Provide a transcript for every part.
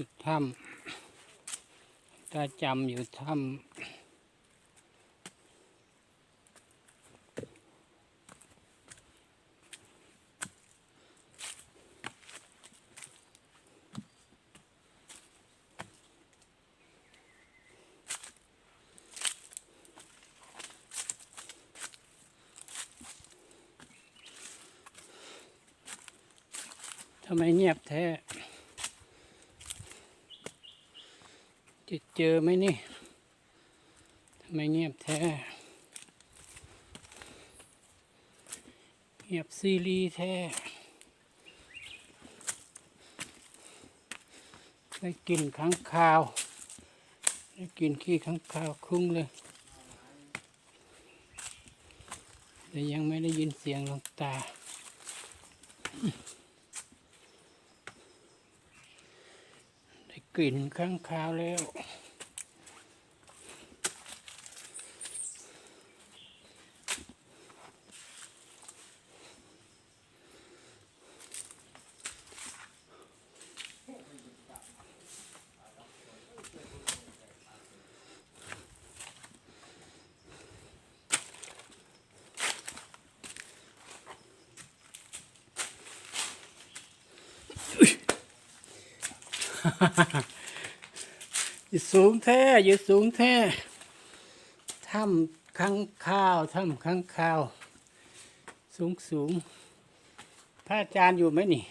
จุดถ้ำตาจำอยู่ถ้ำทำไมเงียบแท้ จะเจอไหมนี่ทำไมเงียบแท้ เงียบซีรีแท้ได้กลินข้างคาวได้กลินขี้ข้างคาวคลุ้งเลยแต่ยังไม่ได้ยินเสียงลงตา ได้ กลิ่นข้างคาวแล้ว อยู่สูงแท้อยู่สูงแท้ถ้ำข้างข้าวถ้ำข้างข้าว สูงสูงพระอาจารย์อยู่ไหมนี่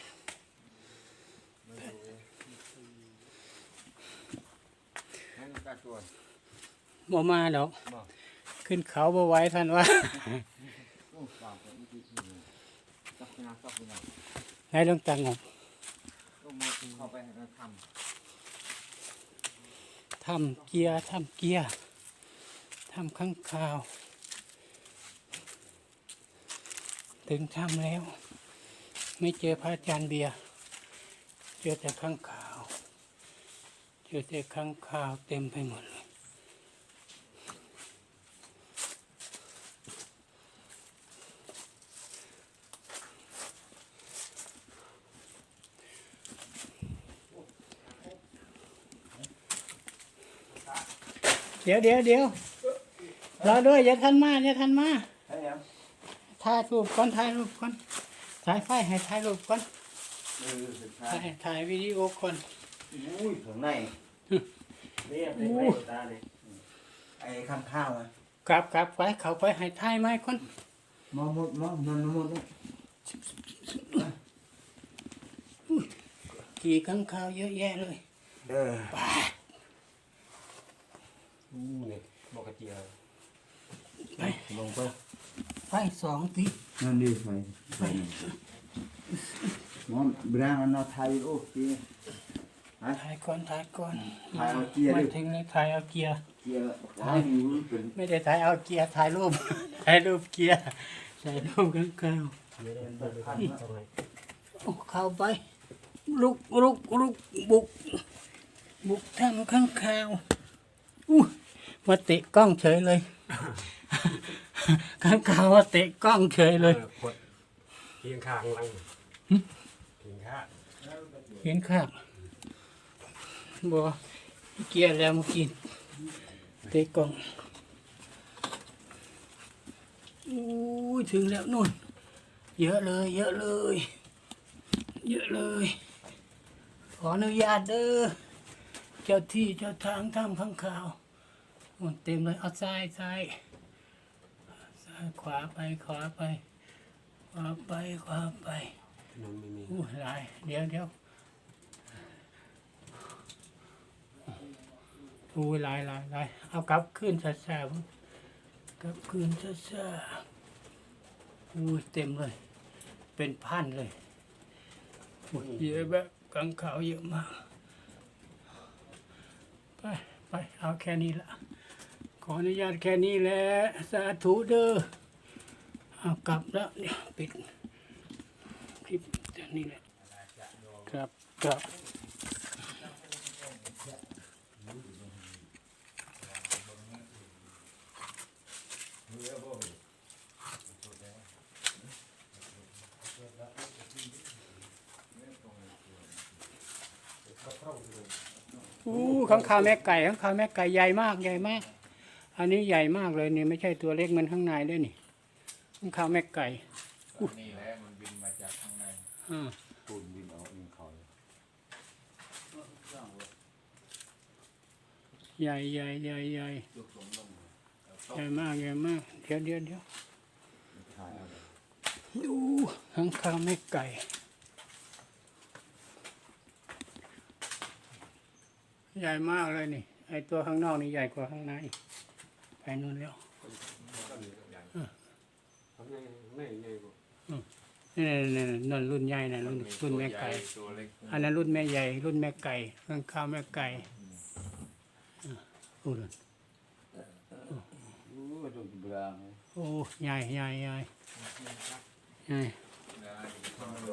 ให้ลูกตาชวนบ่มาดอกบอกขึ้นเขาบ่ไหว้ท่านว่าโอ้ฝากไปอีกทีหนึ่งจับไปนะจับไปนะให้หลวงตางบต้องมา เข้าไปให้มันทำเกียร์ทำเกียร์ทำข้างข้าว ถึงทำแล้ว ไม่เจอพระอาจารย์เบียร์เจอแต่ข้างขาว เจอแต่ข้างขาวเต็มไปหมด เลยเดี๋ยวเดี๋ยวเดี๋ยวรอด้วยอย่าทันมาอย่าทันมาำให้ยังถ่ายรูปก่อนถ่ายรูปก่อนถ่ายไฟให้ถ่ายรูปก่อนเออสุดท้าถ่ายยถ่ายวิดีโอก่อนอุ้ยถึงไหนเรียบเลยไปตาเลยไอ้ข้างข้าวอะกลับกลับไปเขาไปให้ถ่ายไหมก่อนมองหมดมองมันหมดกี่ข้างข่าวเยอะแยะเลยเอออู้ นี่บอกกระเจียวไปลงไปไฟสองทีนั่นดีไฟไฟมองบรางอันนอไทยโอ้เกียร์ถ่ายก่อนถ่ายก่อนถ่ายเอาเกียร์ดิไม่ถึงเลยถ่ายเอาเกียร์ เกียร์ถ่ายอยู่เป็นไม่ได้ถ่ายเอาเกียร์ถ่ายรูป ถ่ายรูปเกียร์ถ่ายรูปข้างข่าวไม่ได้เปิดเลยตรงไหนโอ้เข้าไป ลุกลุกลุกบุก บุกทำข้างข่าวอู้ มาเตะกล้องเฉยเลยข้างข่าวมาเตะกล้องเฉยเลยขวดเพียงข้างลังเพียงข้างเห็นข้างบัวเกียร์แล้วเมื่อกี้เตะกล้องอู้ยถึงแล้วนู่น เยอะเลย เยอะเลย เยอะเลย ขออนุญาตเด้อเจ้าที่เจ้าทางทำข้างข่าว มันเต็มเลย เอาซ้ายซ้ายซ้ายขวาไปขวาไป ขวาไปขวาไปถนนไม่มีอู้หลายเดี๋ยวเดี๋ยวอู้หลายหลายหลายเอากลับขึ้นซาซาๆกลับขึ้นซาซาๆอู้เต็มเลย เป็นพันเลยอู้เยอะแบบกังขาวเยอะมาก ไป ไป เอาแค่นี้ละ ขออนุญาตแค่นี้แหละสาธุเด้อเอากลับแล้วเดี๋ยวปิดคลิปเดี๋ยวนี้แหละครับครับก็เข้าดูข้างคาวแม่ไก่ข้างคาวแม่ไก่ใหญ่มากใหญ่มาก อันนี้ใหญ่มากเลยนี่ไม่ใช่ตัวเล็กเหมือนข้างในด้วยนี่ข้างคาวแม่ไก่นี่แหละมันบินมาจากข้างในอ่าปูนบินออกเองเขาใหญ่ใหญ่ใหญ่ใหญ่ยกลงลงใหญ่มากใหญ่มากเดี๋ยวเดี๋ยวเดี๋ยวถ่ายเอาดูข้างคาวแม่ไก่ใหญ่มากเลยนี่ไอตัวข้างนอกนี่ใหญ่กว่าข้างใน ไปนู่นแล้วทำไงไม่ไงกูนี่นี่นี่นั่นรุ่นใหญ่นะรุ่นรุ่นแม่ไก่ตัวเล็กอันนั้นรุ่นแม่ใหญ่ รุ่นแม่ไก่ข้างข้าวแม่ไก่อะโอ้นั่นโอ้ยโดนกระบางเลยโอ้ใหญ่ใหญ่ใหญ่ใหญ่ได้ทำโล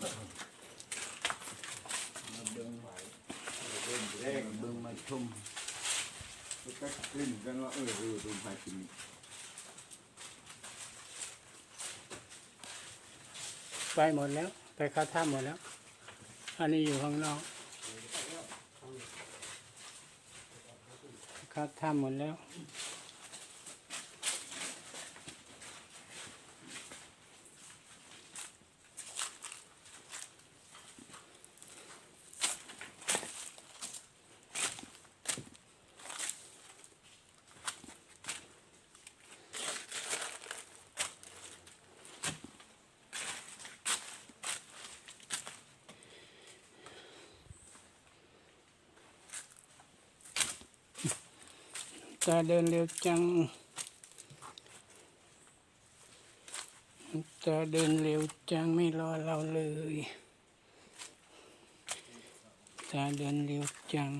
มาเบิ้งไปเบิ้งแรกเบิ่งมาชม ก็กลิ้นกันว่าเออเออดูไฟกินไปหมดแล้ว ไปเข้าถ้ำหมดแล้ว อันนี้อยู่ข้างนอกเข้าถ้ำหมดแล้ว ตาเดินเร็วจังตาเดินเร็วจังไม่รอเราเลย ตาเดินเร็วจัง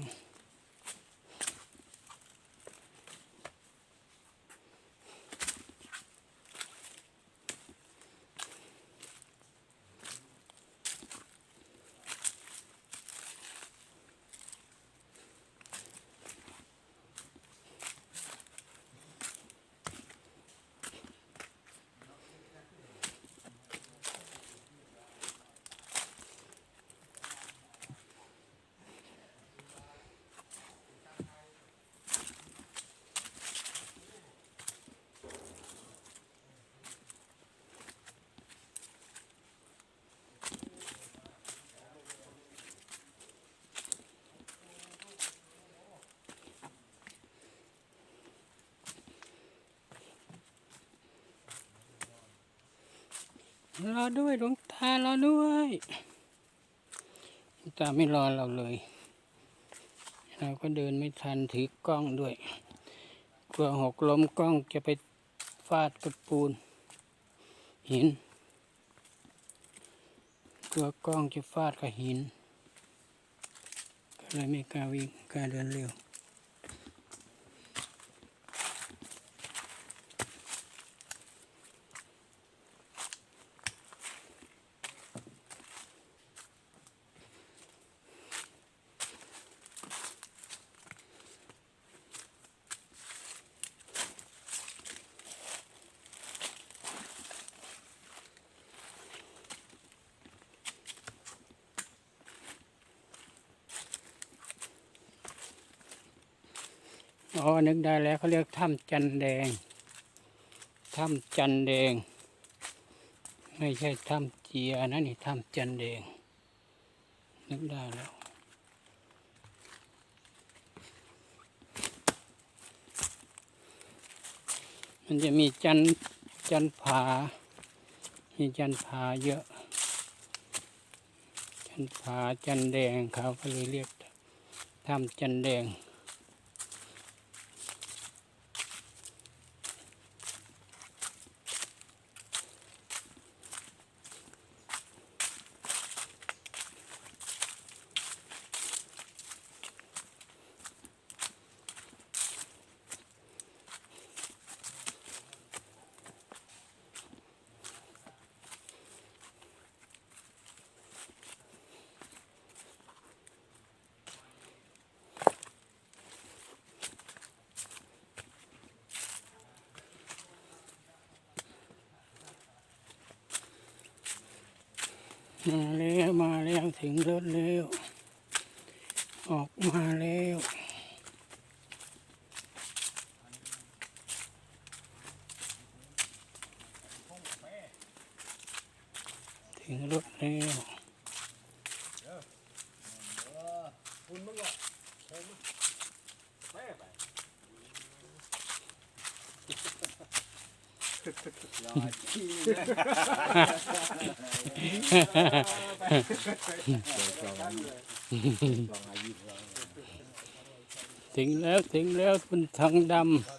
รอด้วยหลวงตารอด้วยหลวงตาไม่รอเราเลย เราก็เดินไม่ทันถือกล้องด้วยกลัวหกล้มกล้องจะไปฟาดกับปูนหินกลัวกล้องจะฟาดกับหิน ก็เลยไม่กล้าวิ่งกล้าเดินเร็ว อ๋อนึกได้แล้วเขาเรียกถ้ำจันแดง ถ้ำจันแดง ไม่ใช่ถ้ำเจียนะนี่ถ้ำจันแดง นึกได้แล้วมันจะมีจันจันผา มีจันผาเยอะ จันผาจันแดงเขาก็เลยเรียกถ้ำจันแดง มาแล้วมาแล้วถึงรถแล้ว ออกมาแล้วถึงรถแล้ว คุณมึงก็โค้งมาแม่ไป รอที่ลองอายุเรา ถึงแล้วถึงแล้วบนทางดำ